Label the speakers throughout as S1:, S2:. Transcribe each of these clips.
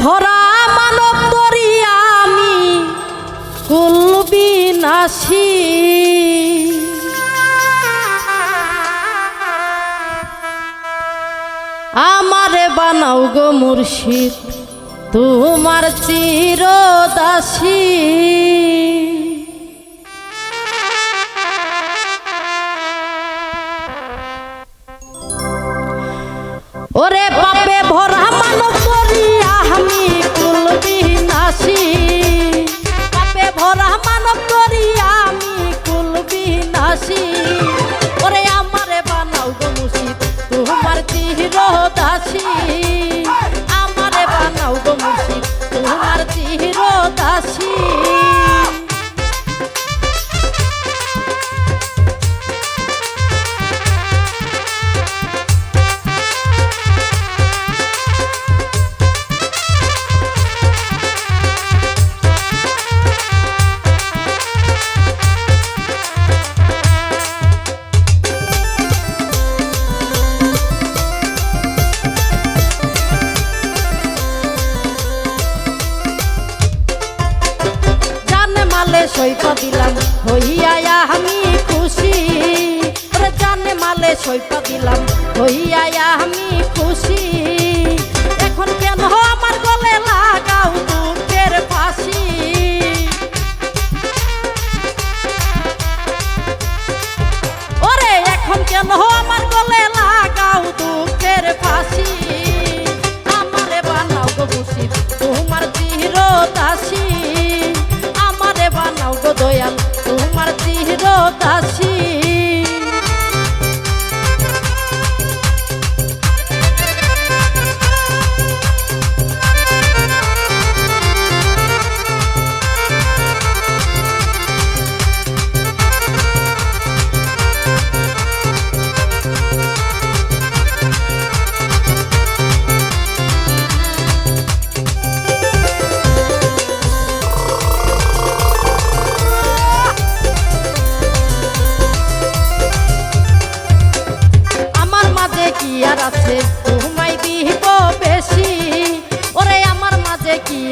S1: ভরা মানব তরি আমি কুলবি নাসি আমারে বানাও গো মুর্শিদ তোমার চির সৈক দিলাম হইয়া আমি খুশি। জানে মালে সৈপ দিলাম হইয়া আমি খুশি। এখন কেন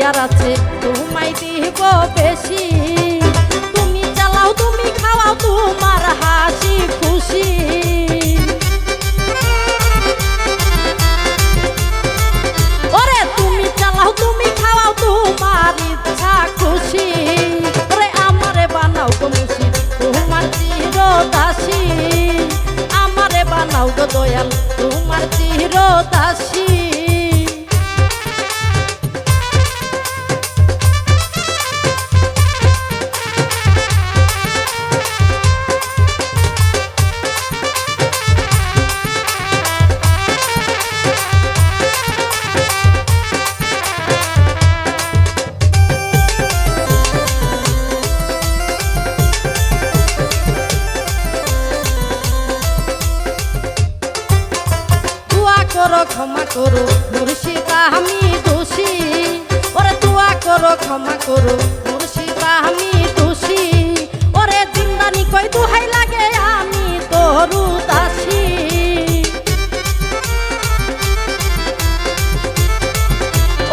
S1: মাঝে আছে, তোমায় দিব বেশি। তুমি চালাও, তুমি খাওয়াও, তোমার হাসি খুশি। ওরে, তুমি চালাও, তুমি খাওয়াও, তোমার ইচ্ছা খুশি। ওরে, আমারে বানাও মুশি তোমার চির দাসী আমারে বানাও গো দয়াল, তোমার চির করো ক্ষমা করো, মুর্শিদা আমি দোষী। ওরে তুয়া করো, ক্ষমা করো, মুর্শিদা আমি দোষী। ওরে জিন্দানি কই দুহাই লাগে, আমি তোরু দাসী।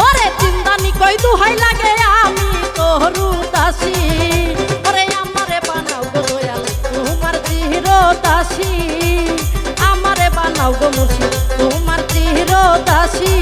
S1: ওরে জিন্দানি কই দুহাই লাগে, আমি তোরু দাসী। ওরে আমারে বানাও দয়াল, তোমার চির দাসী। দাও গো মুর্শিদ তোমার চেহারা দাসী